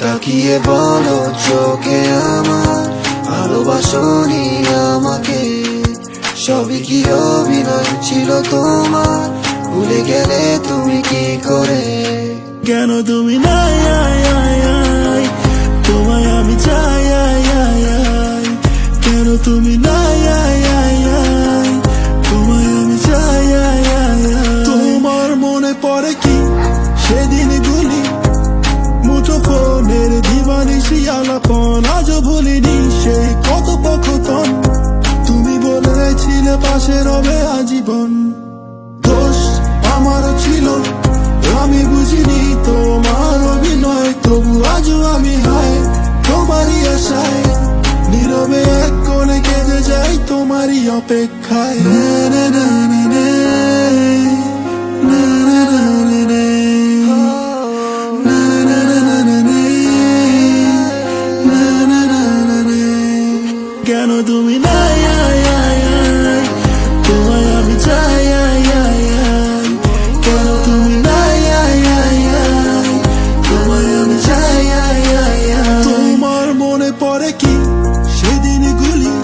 তাকিয়ে বলো চোখে আমার ভালোবাসনি আমাকে সবই কি অভিনয় ছিল তোমার? ভুলে গেলে তুমি কি করে? কেন তুমি নাই? আই, আই, আই, তোমায় আমি চাই আই, আই, আই। কেন তুমি নাই? আই, আই, আই, তোমায় আমি চাই আই, আই। তোমার মনে পড়ে কি? সেদিন গুলি মুঠো ফোনের বলেছিলে পাশে রবে আজীবন দোষ আমারও ছিল আমি বুঝিনি তোমার অভিনয় তবু আজও আমি হায় তোমারই আশায় নীরবে এক কোণে কেঁদে যাই তোমারই অপেক্ষায় নে, নে, নে, নে, নে। নে, নে, নে, নে, নে। নে, নে, নে, নে, নে, নে। নে, নে, নে, নে, নে। কেন তুমি নাই আমি চাই। কেন তুমি নাই তোমায় আমি চাই। তোমার মনে পড়ে কি? সেদিন গুলি।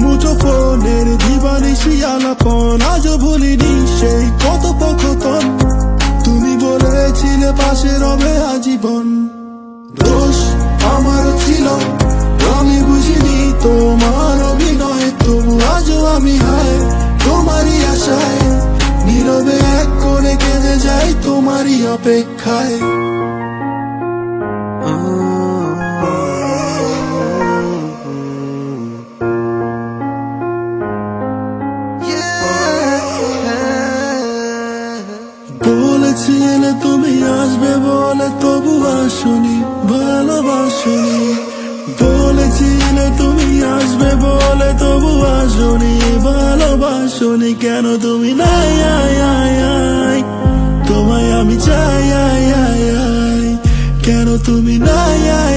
মুঠো ফোনের দিবানিসি আলাপন আজও ভুলিনি সেই কত পক্ষতন তুমি বলেছিলে পাশে রবে আজীবন। নীরবে এক কোণে কেঁদে যাই তোমারই অপেক্ষায়। বলেছিলে তুমি আসবে বলে তবু আসুনি, ভালোবাসুনি। বলেছিলে তুমি আসবে বলে তবু আসুনি কেন তুমি নাই? আয় আয় আয়। তোমায় আমি চাই, আয় আয় আয়। কেন তুমি নাই? আয়